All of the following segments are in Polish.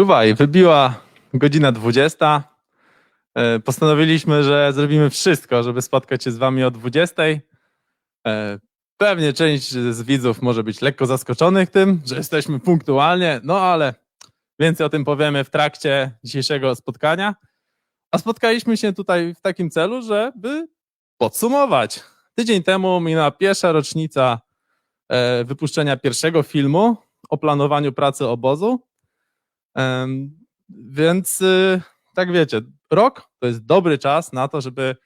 Czuwaj, wybiła godzina 20. E, Postanowiliśmy, że zrobimy wszystko, żeby spotkać się z wami o 20. E, Pewnie część z widzów może być lekko zaskoczonych tym, że jesteśmy punktualnie, no ale więcej o tym powiemy w trakcie dzisiejszego spotkania. A spotkaliśmy się tutaj w takim celu, żeby podsumować. Tydzień temu minęła pierwsza rocznica e, wypuszczenia pierwszego filmu o planowaniu pracy obozu. Więc y, tak wiecie, rok to jest dobry czas na to, żeby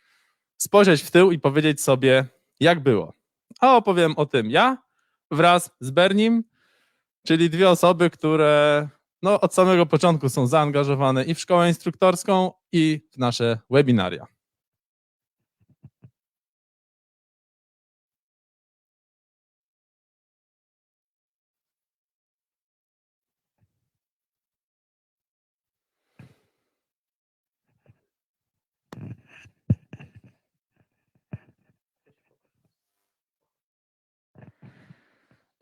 spojrzeć w tył i powiedzieć sobie, jak było. A opowiem o tym ja wraz z Bernim, czyli dwie osoby, które no, od samego początku są zaangażowane i w szkołę instruktorską, i w nasze webinaria.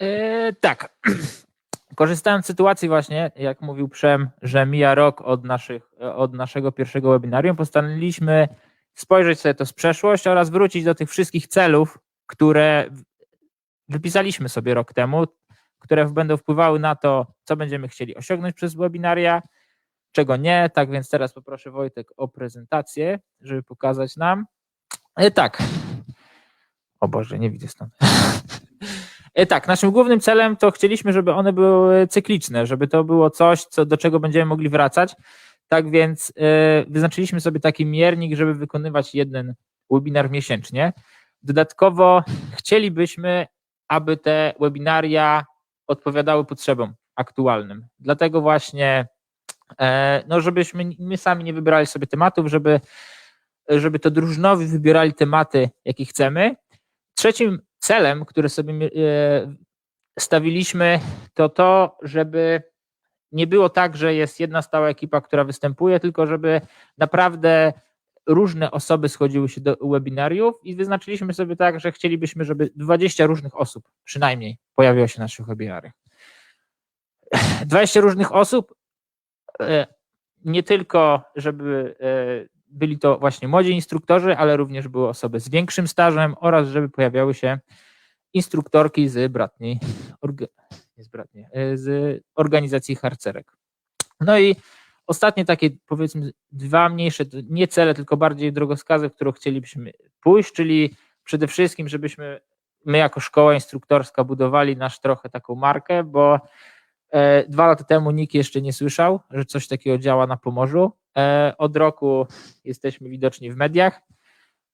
E, tak. Korzystając z sytuacji właśnie, jak mówił Przem, że mija rok od, naszych, od naszego pierwszego webinarium, postanowiliśmy spojrzeć sobie to z przeszłość oraz wrócić do tych wszystkich celów, które wypisaliśmy sobie rok temu, które będą wpływały na to, co będziemy chcieli osiągnąć przez webinaria, czego nie. Tak więc teraz poproszę Wojtek o prezentację, żeby pokazać nam. E, tak. O Boże, nie widzę stąd. E, Tak, naszym głównym celem to chcieliśmy, żeby one były cykliczne, żeby to było coś, co, do czego będziemy mogli wracać. Tak więc e, wyznaczyliśmy sobie taki miernik, żeby wykonywać jeden webinar miesięcznie. Dodatkowo chcielibyśmy, aby te webinaria odpowiadały potrzebom aktualnym. Dlatego właśnie, e, no żebyśmy my sami nie wybierali sobie tematów, żeby, żeby to drużynowi wybierali tematy, jakie chcemy. Trzecim celem, który sobie e, stawiliśmy, to to, żeby nie było tak, że jest jedna stała ekipa, która występuje, tylko żeby naprawdę różne osoby schodziły się do webinariów i wyznaczyliśmy sobie tak, że chcielibyśmy, żeby 20 różnych osób przynajmniej pojawiło się na naszych webinariach. 20 różnych osób, e, nie tylko, żeby e, byli to właśnie młodzi instruktorzy, ale również były osoby z większym stażem oraz żeby pojawiały się instruktorki z bratniej, orga, nie z, bratniej e, z organizacji harcerek. No i ostatnie takie powiedzmy dwa mniejsze, nie cele, tylko bardziej drogowskazy, w które chcielibyśmy pójść, czyli przede wszystkim, żebyśmy my jako szkoła instruktorska budowali nasz trochę taką markę, bo dwa lata temu nikt jeszcze nie słyszał, że coś takiego działa na Pomorzu. E, od roku jesteśmy widoczni w mediach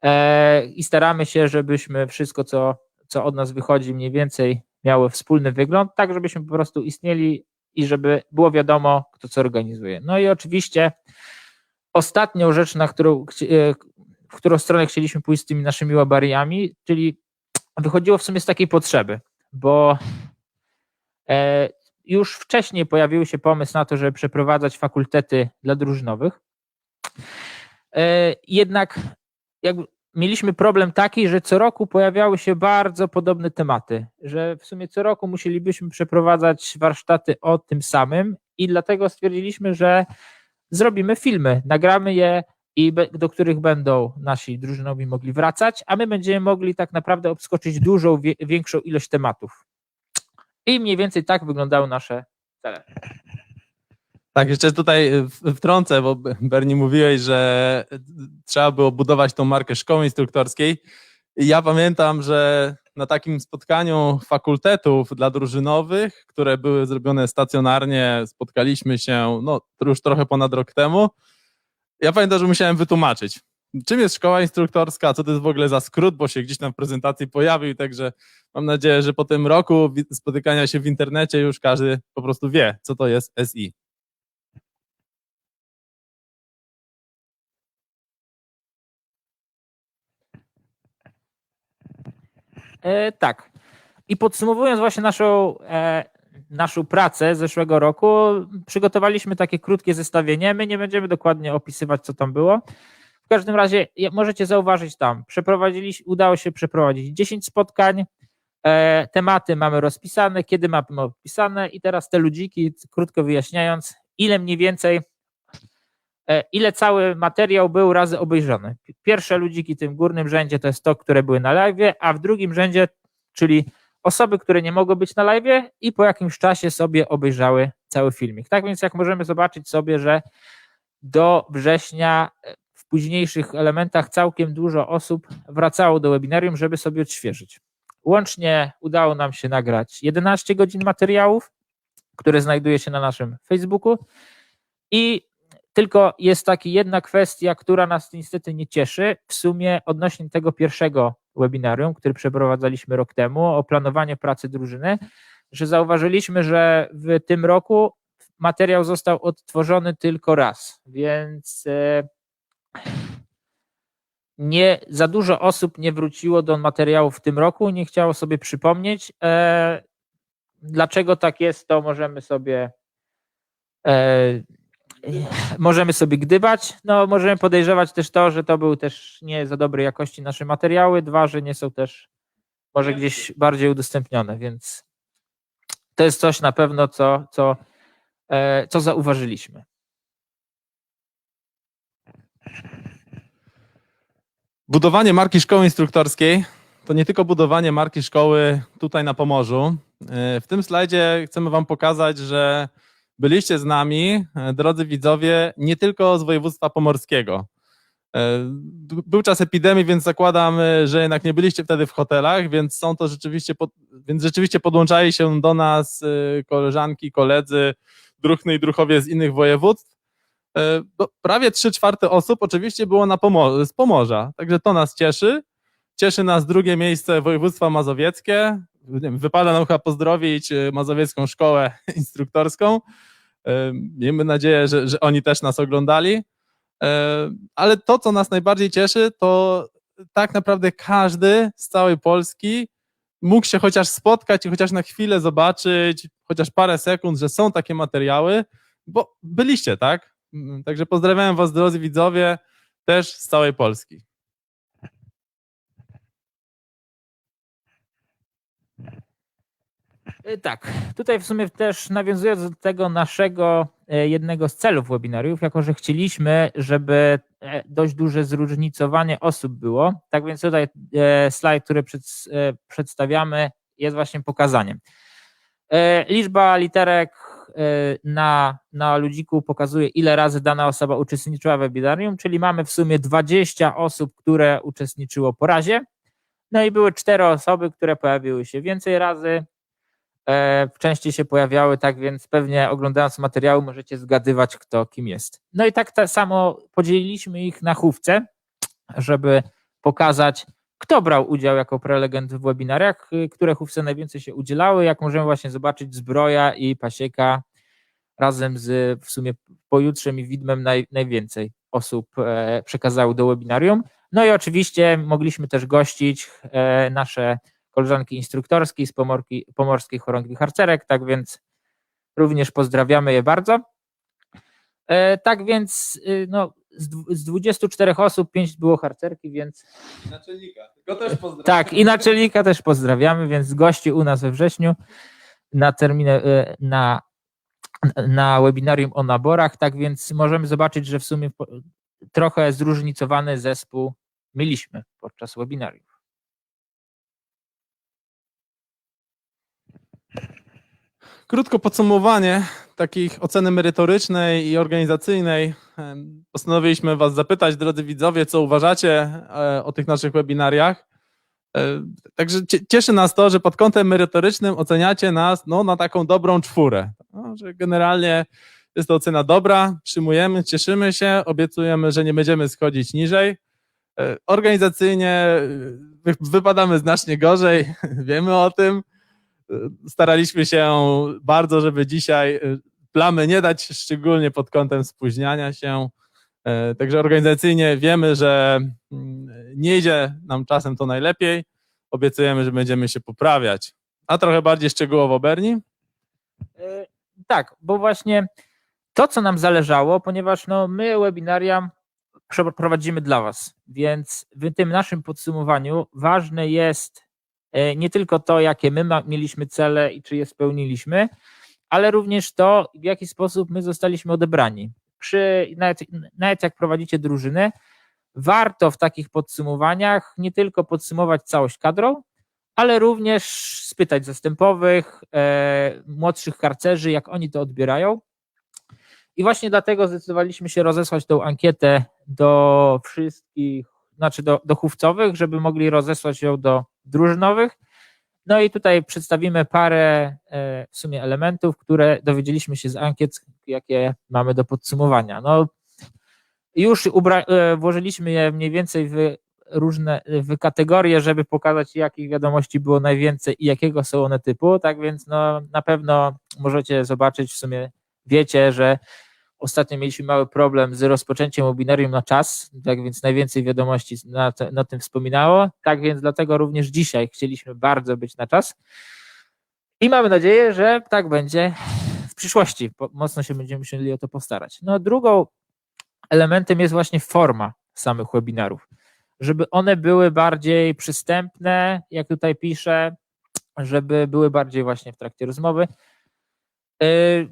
e, i staramy się, żebyśmy wszystko, co, co od nas wychodzi, mniej więcej miało wspólny wygląd, tak żebyśmy po prostu istnieli i żeby było wiadomo, kto co organizuje. No i oczywiście ostatnią rzecz, na którą, e, w którą stronę chcieliśmy pójść z tymi naszymi łabariami, czyli wychodziło w sumie z takiej potrzeby, bo e, już wcześniej pojawił się pomysł na to, żeby przeprowadzać fakultety dla drużynowych. E, Jednak jakby mieliśmy problem taki, że co roku pojawiały się bardzo podobne tematy, że w sumie co roku musielibyśmy przeprowadzać warsztaty o tym samym i dlatego stwierdziliśmy, że zrobimy filmy, nagramy je i do których będą nasi drużynowi mogli wracać, a my będziemy mogli tak naprawdę obskoczyć dużą, większą ilość tematów. I mniej więcej tak wyglądały nasze cele. Tak, jeszcze tutaj wtrącę, bo Bernie mówiłeś, że trzeba było budować tą markę szkoły instruktorskiej. I Ja pamiętam, że na takim spotkaniu fakultetów dla drużynowych, które były zrobione stacjonarnie, spotkaliśmy się no, już trochę ponad rok temu. Ja pamiętam, że musiałem wytłumaczyć, czym jest szkoła instruktorska, co to jest w ogóle za skrót, bo się gdzieś tam w prezentacji pojawił, także mam nadzieję, że po tym roku spotykania się w internecie już każdy po prostu wie, co to jest SI. E, tak. I podsumowując właśnie naszą, e, naszą pracę z zeszłego roku, przygotowaliśmy takie krótkie zestawienie. My nie będziemy dokładnie opisywać, co tam było. W każdym razie możecie zauważyć tam, przeprowadziliśmy, udało się przeprowadzić 10 spotkań, e, tematy mamy rozpisane, kiedy mamy opisane i teraz te ludziki, krótko wyjaśniając, ile mniej więcej, e, ile cały materiał był razy obejrzany. Pierwsze ludziki w tym górnym rzędzie to jest to, które były na live, a w drugim rzędzie, czyli osoby, które nie mogły być na live i po jakimś czasie sobie obejrzały cały filmik. Tak więc jak możemy zobaczyć sobie, że do września e, późniejszych elementach całkiem dużo osób wracało do webinarium, żeby sobie odświeżyć. Łącznie udało nam się nagrać 11 godzin materiałów, które znajduje się na naszym Facebooku i tylko jest taka jedna kwestia, która nas niestety nie cieszy. W sumie odnośnie tego pierwszego webinarium, który przeprowadzaliśmy rok temu, o planowanie pracy drużyny, że zauważyliśmy, że w tym roku materiał został odtworzony tylko raz, więc e, nie za dużo osób nie wróciło do materiału w tym roku, nie chciało sobie przypomnieć. E, dlaczego tak jest, to możemy sobie e, możemy sobie gdybać. No, możemy podejrzewać też to, że to był też nie za dobrej jakości nasze materiały. Dwa, że nie są też może gdzieś bardziej udostępnione, więc to jest coś na pewno, co, co, e, co zauważyliśmy. Budowanie marki szkoły instruktorskiej to nie tylko budowanie marki szkoły tutaj na Pomorzu. E, W tym slajdzie chcemy Wam pokazać, że byliście z nami, e, drodzy widzowie, nie tylko z województwa pomorskiego. E, Był czas epidemii, więc zakładam, że jednak nie byliście wtedy w hotelach, więc są to rzeczywiście, więc rzeczywiście podłączali się do nas koleżanki, koledzy, druhny i druchowie z innych województw. E, bo prawie 3 czwarte osób oczywiście było na Pomo- z Pomorza, także to nas cieszy. Cieszy nas drugie miejsce województwa mazowieckie. Wypada nam chyba pozdrowić e, mazowiecką szkołę instruktorską. E, Miejmy nadzieję, że, że oni też nas oglądali. Ale to, co nas najbardziej cieszy, to tak naprawdę każdy z całej Polski mógł się chociaż spotkać i chociaż na chwilę zobaczyć, chociaż parę sekund, że są takie materiały, bo byliście, tak? Mm, Także pozdrawiam Was, drodzy widzowie, też z całej Polski. E, Tak, tutaj w sumie też nawiązując do tego naszego e, jednego z celów webinariów, jako że chcieliśmy, żeby e, dość duże zróżnicowanie osób było, tak więc tutaj slajd, który przed, przedstawiamy jest właśnie pokazaniem. Liczba literek na, na ludziku pokazuje, ile razy dana osoba uczestniczyła w webinarium, czyli mamy w sumie 20 osób, które uczestniczyło po razie, no i były cztery osoby, które pojawiły się więcej razy, e, częściej się pojawiały, tak więc pewnie oglądając materiały możecie zgadywać, kto kim jest. No i tak, tak samo podzieliliśmy ich na chówce, żeby pokazać, kto brał udział jako prelegent w webinariach, y, które chówce najwięcej się udzielały. Jak możemy właśnie zobaczyć, Zbroja i Pasieka razem z w sumie pojutrzem i widmem naj, najwięcej osób e, przekazały do webinarium. No i oczywiście mogliśmy też gościć e, nasze koleżanki instruktorskie z Pomorki, Pomorskiej Chorągwi Harcerek, tak więc również pozdrawiamy je bardzo. E, tak więc y, no, z, dwu- z 24 osób 5 było harcerki, więc Naczelnika, go też pozdrawiam. tak, i naczelnika też pozdrawiamy, więc gości u nas we wrześniu na terminę, e, na, na webinarium o naborach, tak więc możemy zobaczyć, że w sumie trochę zróżnicowany zespół mieliśmy podczas webinarium. Krótko podsumowanie takich oceny merytorycznej i organizacyjnej. Postanowiliśmy Was zapytać, drodzy widzowie, co uważacie e, o tych naszych webinariach. E, Także cie- cieszy nas to, że pod kątem merytorycznym oceniacie nas no, na taką dobrą czwórę. Że generalnie jest to ocena dobra, przyjmujemy, cieszymy się, obiecujemy, że nie będziemy schodzić niżej. E, Organizacyjnie e, wy- wypadamy znacznie gorzej, wiemy o tym staraliśmy się bardzo, żeby dzisiaj plamy nie dać, szczególnie pod kątem spóźniania się. E, Także organizacyjnie wiemy, że mm, nie idzie nam czasem to najlepiej. Obiecujemy, że będziemy się poprawiać. A trochę bardziej szczegółowo, Bernie? Tak, bo właśnie to, co nam zależało, ponieważ no, my webinaria przeprowadzimy dla Was, więc w tym naszym podsumowaniu ważne jest e, nie tylko to, jakie my mieliśmy cele i czy je spełniliśmy, ale również to, w jaki sposób my zostaliśmy odebrani. Przy, nawet, nawet jak prowadzicie drużyny, warto w takich podsumowaniach nie tylko podsumować całość kadrą, ale również spytać zastępowych, e, młodszych harcerzy, jak oni to odbierają. I właśnie dlatego zdecydowaliśmy się rozesłać tą ankietę do wszystkich, znaczy do, do chówcowych, żeby mogli rozesłać ją do drużynowych. No i tutaj przedstawimy parę e, w sumie elementów, które dowiedzieliśmy się z ankiet, jakie mamy do podsumowania. No, już ubra- e, włożyliśmy je mniej więcej w różne w kategorie, żeby pokazać, jakich wiadomości było najwięcej i jakiego są one typu. Tak więc no, na pewno możecie zobaczyć, w sumie wiecie, że ostatnio mieliśmy mały problem z rozpoczęciem webinarium na czas, tak więc najwięcej wiadomości na, na tym wspominało. Tak więc dlatego również dzisiaj chcieliśmy bardzo być na czas. I mamy nadzieję, że tak będzie w przyszłości. Mocno się będziemy musieli o to postarać. No, drugą elementem jest właśnie forma samych webinarów żeby one były bardziej przystępne, jak tutaj piszę, żeby były bardziej właśnie w trakcie rozmowy. Yy,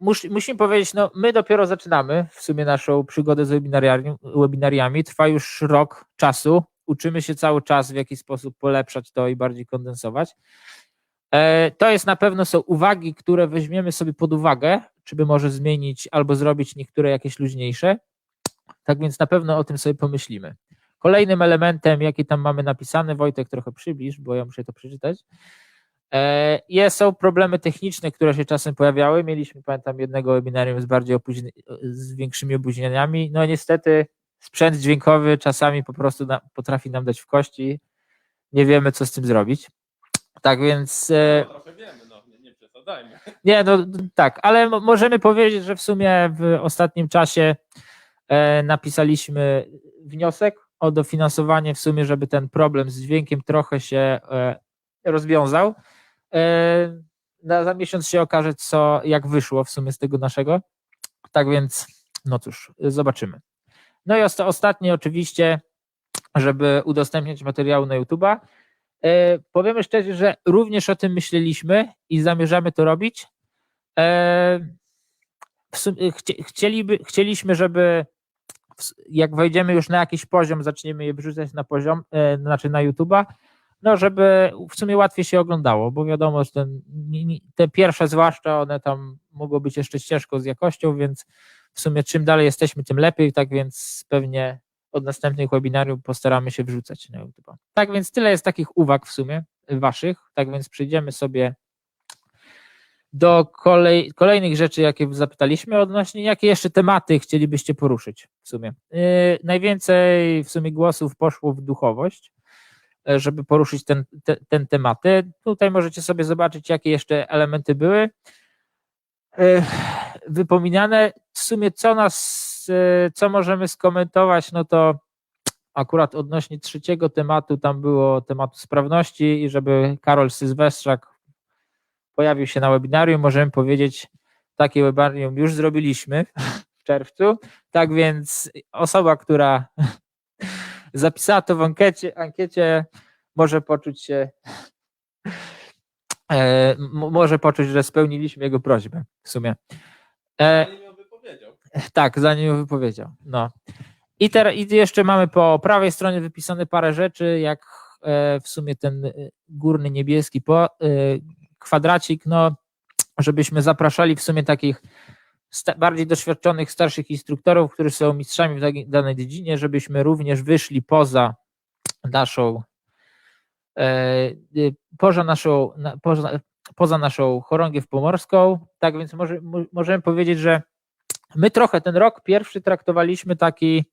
mus, musimy powiedzieć, no my dopiero zaczynamy w sumie naszą przygodę z webinariami, webinariami. Trwa już rok czasu. Uczymy się cały czas, w jaki sposób polepszać to i bardziej kondensować. E, To jest na pewno są uwagi, które weźmiemy sobie pod uwagę, czy by może zmienić albo zrobić niektóre jakieś luźniejsze. Tak więc na pewno o tym sobie pomyślimy. Kolejnym elementem, jaki tam mamy napisany, Wojtek trochę przybliż, bo ja muszę to przeczytać, e, jest, są problemy techniczne, które się czasem pojawiały. Mieliśmy, pamiętam, jednego webinarium z bardziej opóźni- z większymi opóźnieniami. No niestety sprzęt dźwiękowy czasami po prostu na, potrafi nam dać w kości. Nie wiemy, co z tym zrobić. Tak więc e, trochę wiemy, no, nie, nie przesadzajmy. nie, no tak, ale mo- możemy powiedzieć, że w sumie w ostatnim czasie e, napisaliśmy wniosek o dofinansowanie w sumie, żeby ten problem z dźwiękiem trochę się e, rozwiązał. E, na, za miesiąc się okaże, co, jak wyszło w sumie z tego naszego. Tak więc, no cóż, zobaczymy. No i osta- ostatnie oczywiście, żeby udostępniać materiały na YouTube'a. E, powiemy szczerze, że również o tym myśleliśmy i zamierzamy to robić. Sumie chcie, chcieliby, chcieliśmy, żeby jak wejdziemy już na jakiś poziom, zaczniemy je wrzucać na poziom, e, znaczy na YouTube'a, no żeby w sumie łatwiej się oglądało, bo wiadomo, że ten, te pierwsze zwłaszcza, one tam mogą być jeszcze ścieżką z jakością, więc w sumie czym dalej jesteśmy, tym lepiej, tak więc pewnie od następnych webinariów postaramy się wrzucać na YouTube. Tak więc tyle jest takich uwag w sumie waszych, tak więc przejdziemy sobie do kolej, kolejnych rzeczy, jakie zapytaliśmy odnośnie, jakie jeszcze tematy chcielibyście poruszyć w sumie. Yy, najwięcej w sumie głosów poszło w duchowość, e, żeby poruszyć ten, te, ten tematy. Tutaj możecie sobie zobaczyć, jakie jeszcze elementy były yy, wypominane. W sumie co nas, yy, co możemy skomentować, no to akurat odnośnie trzeciego tematu, tam było tematu sprawności i żeby Karol Sylwestrzak pojawił się na webinarium, możemy powiedzieć, takie webinarium już zrobiliśmy w czerwcu, tak więc osoba, która zapisała to w ankiecie, ankiecie może poczuć się e, może poczuć, że spełniliśmy jego prośbę w sumie. E, Zanim ją wypowiedział. tak, zanim ją wypowiedział. No. I, teraz i jeszcze mamy po prawej stronie wypisane parę rzeczy, jak e, w sumie ten e, górny niebieski po, e, kwadracik, no, żebyśmy zapraszali w sumie takich bardziej doświadczonych, starszych instruktorów, którzy są mistrzami w danej dziedzinie, żebyśmy również wyszli poza naszą e, e, poza naszą, na- poza, poza naszą chorągiew pomorską. Tak więc może, mo- możemy powiedzieć, że my trochę ten rok pierwszy traktowaliśmy taki,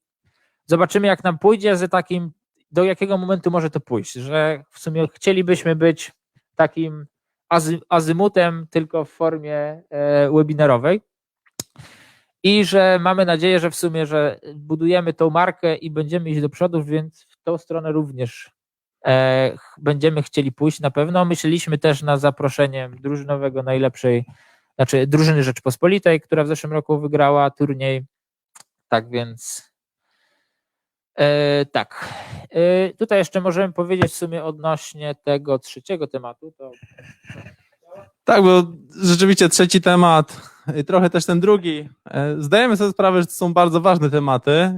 zobaczymy jak nam pójdzie, z takim, do jakiego momentu może to pójść, że w sumie chcielibyśmy być takim azy, azymutem, tylko w formie e, webinarowej. I że mamy nadzieję, że w sumie, że budujemy tą markę i będziemy iść do przodu, więc w tą stronę również e, będziemy chcieli pójść na pewno. Myśleliśmy też na zaproszenie drużynowego najlepszej, znaczy drużyny Rzeczpospolitej, która w zeszłym roku wygrała turniej. Tak więc e, tak. E, tutaj jeszcze możemy powiedzieć w sumie odnośnie tego trzeciego tematu. To Tak, bo rzeczywiście trzeci temat, trochę też ten drugi. e, Zdajemy sobie sprawę, że to są bardzo ważne tematy.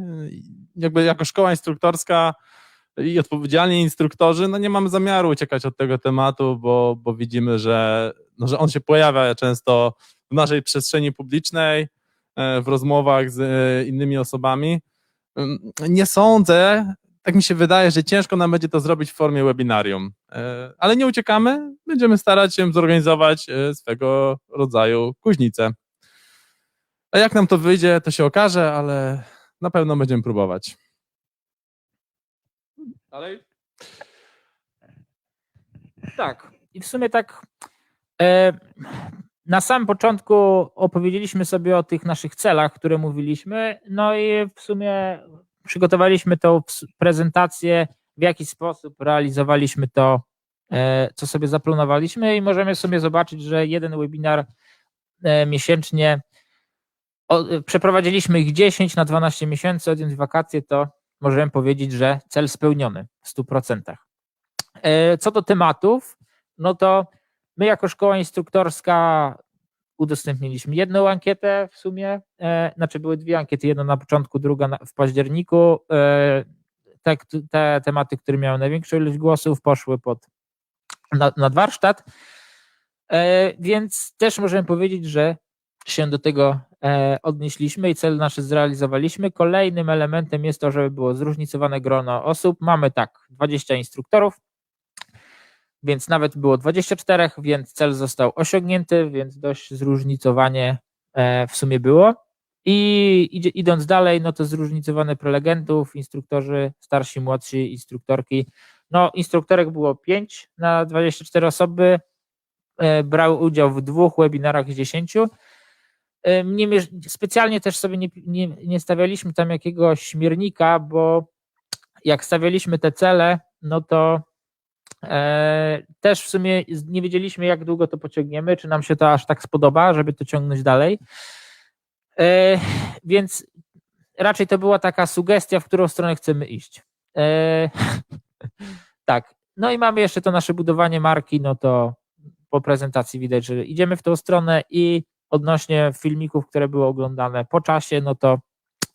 Jakby jako szkoła instruktorska i odpowiedzialni instruktorzy, no nie mamy zamiaru uciekać od tego tematu, bo, bo widzimy, że, no, że on się pojawia często w naszej przestrzeni publicznej, w rozmowach z innymi osobami. Nie sądzę, tak mi się wydaje, że ciężko nam będzie to zrobić w formie webinarium, E, ale nie uciekamy, będziemy starać się zorganizować e, swego rodzaju kuźnicę. A jak nam to wyjdzie, to się okaże, ale na pewno będziemy próbować. Dalej? Tak. I w sumie tak e, na samym początku opowiedzieliśmy sobie o tych naszych celach, które mówiliśmy, no i w sumie przygotowaliśmy tą prezentację, w jaki sposób realizowaliśmy to, e, co sobie zaplanowaliśmy i możemy sobie zobaczyć, że jeden webinar e, miesięcznie, przeprowadziliśmy ich 10 na 12 miesięcy, odjąć wakacje, to możemy powiedzieć, że cel spełniony w 100%. E, Co do tematów, no to my jako szkoła instruktorska udostępniliśmy jedną ankietę w sumie, e, znaczy były dwie ankiety, jedna na początku, druga w październiku. E, te, te tematy, które miały największą ilość głosów, poszły pod na, nad warsztat, e, więc też możemy powiedzieć, że się do tego odnieśliśmy i cel nasz zrealizowaliśmy. Kolejnym elementem jest to, żeby było zróżnicowane grono osób. Mamy tak 20 instruktorów, więc nawet było 24, więc cel został osiągnięty, więc dość zróżnicowanie e, w sumie było. I idąc dalej, no to zróżnicowane prelegentów, instruktorzy starsi, młodsi, instruktorki. No, instruktorek było 5 na 24 osoby, e, brały udział w dwóch webinarach z 10. E, Nie, specjalnie też sobie nie, nie, nie stawialiśmy tam jakiegoś śmiernika, bo jak stawialiśmy te cele, no to też w sumie nie wiedzieliśmy, jak długo to pociągniemy, czy nam się to aż tak spodoba, żeby to ciągnąć dalej. E, więc raczej to była taka sugestia, w którą stronę chcemy iść. E, tak. No i mamy jeszcze to nasze budowanie marki, no to po prezentacji widać, że idziemy w tą stronę i odnośnie filmików, które były oglądane po czasie, no to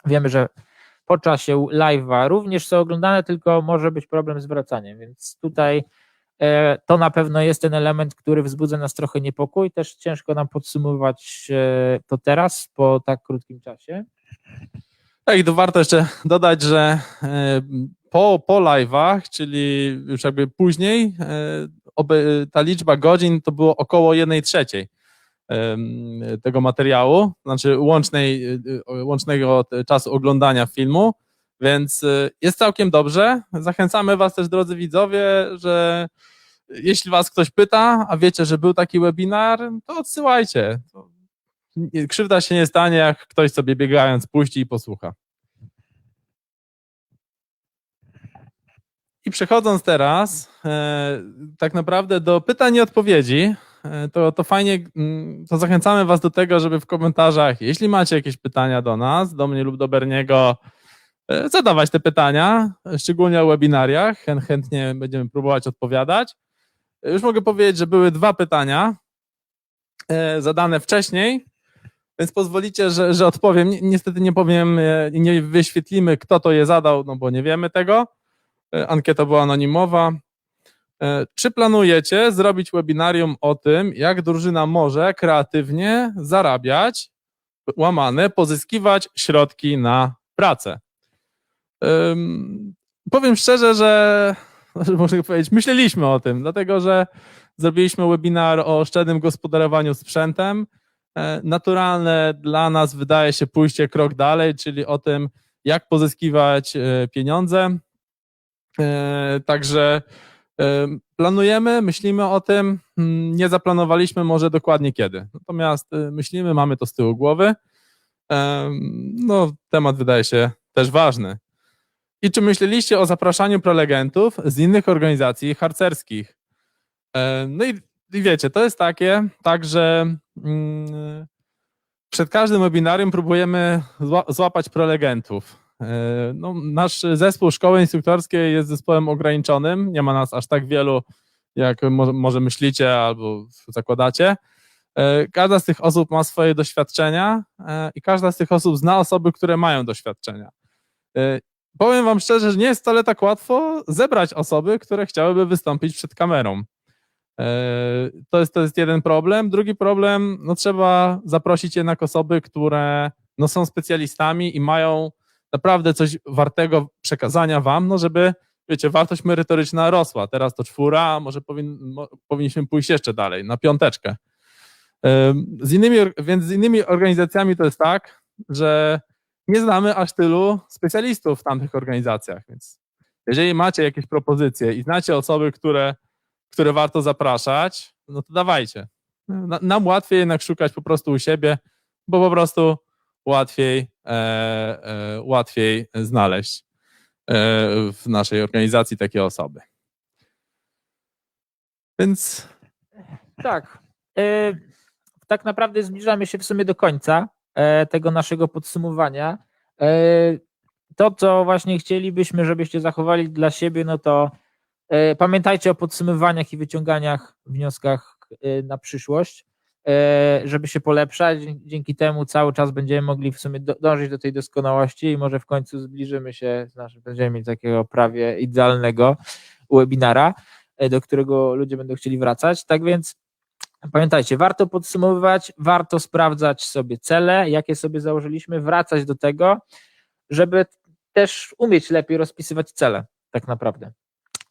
wiemy, że po czasie live'a również są oglądane, tylko może być problem z wracaniem, więc tutaj e, to na pewno jest ten element, który wzbudza nas trochę niepokój. Też ciężko nam podsumować e, to teraz po tak krótkim czasie. Tak, i tu warto jeszcze dodać, że e, po, po live'ach, czyli już jakby później, ta liczba godzin to było około 1 trzeciej tego materiału, znaczy łącznej, e, e, łącznego czasu oglądania filmu, więc e, jest całkiem dobrze. Zachęcamy Was też, drodzy widzowie, że jeśli Was ktoś pyta, a wiecie, że był taki webinar, to odsyłajcie. Krzywda się nie stanie, jak ktoś sobie biegając puści i posłucha. I przechodząc teraz e, tak naprawdę do pytań i odpowiedzi, to, to fajnie, mm, to zachęcamy Was do tego, żeby w komentarzach, jeśli macie jakieś pytania do nas, do mnie lub do Berniego, e, zadawać te pytania, e, szczególnie o webinariach. Chę- Chętnie będziemy próbować odpowiadać. E, Już mogę powiedzieć, że były dwa pytania e, zadane wcześniej, więc pozwolicie, że, że odpowiem. Ni- Niestety nie powiem, e, nie wyświetlimy, kto to je zadał, no bo nie wiemy tego. E, Ankieta była anonimowa. E, Czy planujecie zrobić webinarium o tym, jak drużyna może kreatywnie zarabiać, łamane, pozyskiwać środki na pracę? Ym, Powiem szczerze, że można powiedzieć, myśleliśmy o tym, dlatego że zrobiliśmy webinar o oszczędnym gospodarowaniu sprzętem. E, Naturalne dla nas wydaje się pójście krok dalej, czyli o tym, jak pozyskiwać e, pieniądze. Także planujemy, myślimy o tym, mm, nie zaplanowaliśmy może dokładnie kiedy. Natomiast e, myślimy, mamy to z tyłu głowy. No, temat wydaje się też ważny. I czy myśleliście o zapraszaniu prelegentów z innych organizacji harcerskich? No i, i wiecie, to jest takie, tak, że mm, przed każdym webinarium próbujemy zła- złapać prelegentów. E, No, nasz zespół szkoły instruktorskiej jest zespołem ograniczonym, nie ma nas aż tak wielu jak może, myślicie albo zakładacie. E, Każda z tych osób ma swoje doświadczenia e, i każda z tych osób zna osoby, które mają doświadczenia. Powiem Wam szczerze, że nie jest wcale tak łatwo zebrać osoby, które chciałyby wystąpić przed kamerą. To jest, to jest jeden problem. Drugi problem, no trzeba zaprosić jednak osoby, które no są specjalistami i mają naprawdę coś wartego przekazania Wam, no żeby, wiecie, wartość merytoryczna rosła. Teraz to czwóra, może powin, mo, powinniśmy pójść jeszcze dalej, na piąteczkę. Z innymi, więc z innymi organizacjami to jest tak, że nie znamy aż tylu specjalistów w tamtych organizacjach, więc jeżeli macie jakieś propozycje i znacie osoby, które, które warto zapraszać, no to dawajcie. Na- Nam łatwiej jednak szukać po prostu u siebie, bo po prostu łatwiej, łatwiej znaleźć e, w naszej organizacji takie osoby. Więc Tak. E, tak naprawdę zbliżamy się w sumie do końca e, tego naszego podsumowania. E, to, co właśnie chcielibyśmy, żebyście zachowali dla siebie, no to e, pamiętajcie o podsumowaniach i wyciąganiach, wnioskach e, na przyszłość, e, żeby się polepszać. Dzięki temu cały czas będziemy mogli w sumie dążyć do tej doskonałości i może w końcu zbliżymy się, znaczy będziemy mieć takiego prawie idealnego webinara, e, do którego ludzie będą chcieli wracać. Tak więc Pamiętajcie, warto podsumowywać, warto sprawdzać sobie cele, jakie sobie założyliśmy, wracać do tego, żeby też umieć lepiej rozpisywać cele, tak naprawdę.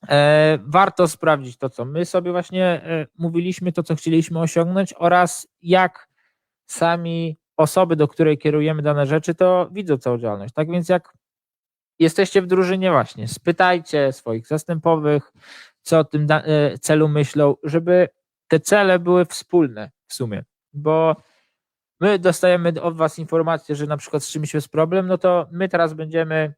E, warto sprawdzić to, co my sobie właśnie e, mówiliśmy, to, co chcieliśmy osiągnąć oraz jak sami osoby, do której kierujemy dane rzeczy, to widzą całą działalność. Tak więc jak jesteście w drużynie właśnie, spytajcie swoich zastępowych, co o tym e, celu myślą, żeby te cele były wspólne w sumie, bo my dostajemy od Was informację, że na przykład z czymś jest problem, no to my teraz będziemy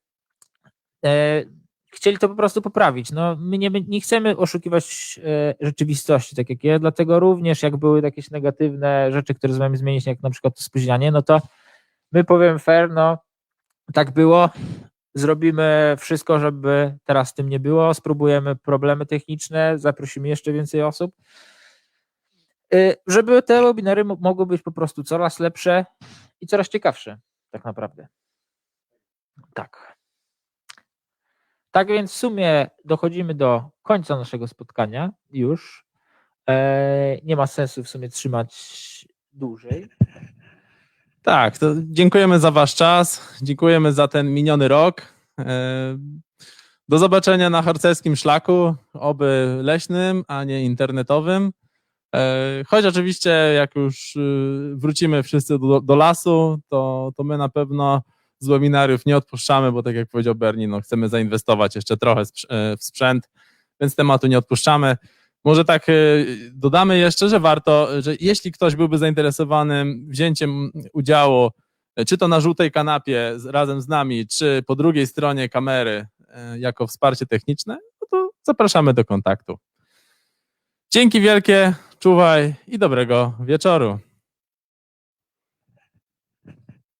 chcieli to po prostu poprawić. No, my nie, nie chcemy oszukiwać e, rzeczywistości, tak jak ja, dlatego również jak były jakieś negatywne rzeczy, które nami zmienić, jak na przykład to spóźnianie, no to my powiem fair, no tak było, zrobimy wszystko, żeby teraz tym nie było, spróbujemy problemy techniczne, zaprosimy jeszcze więcej osób, y, żeby te webinary mo- mogły być po prostu coraz lepsze i coraz ciekawsze, tak naprawdę. Tak. Tak więc w sumie dochodzimy do końca naszego spotkania już. E, nie ma sensu w sumie trzymać dłużej. tak, to dziękujemy za Wasz czas, dziękujemy za ten miniony rok. E, Do zobaczenia na harcerskim szlaku, oby leśnym, a nie internetowym. E, Choć oczywiście, jak już y, wrócimy wszyscy do, do lasu, to, to my na pewno z webinariów nie odpuszczamy, bo tak jak powiedział Bernie, no chcemy zainwestować jeszcze trochę e, w sprzęt, więc tematu nie odpuszczamy. Może tak y, dodamy jeszcze, że warto, że jeśli ktoś byłby zainteresowany wzięciem udziału, e, czy to na żółtej kanapie razem z nami, czy po drugiej stronie kamery e, jako wsparcie techniczne, no to zapraszamy do kontaktu. Dzięki wielkie, czuwaj i dobrego wieczoru.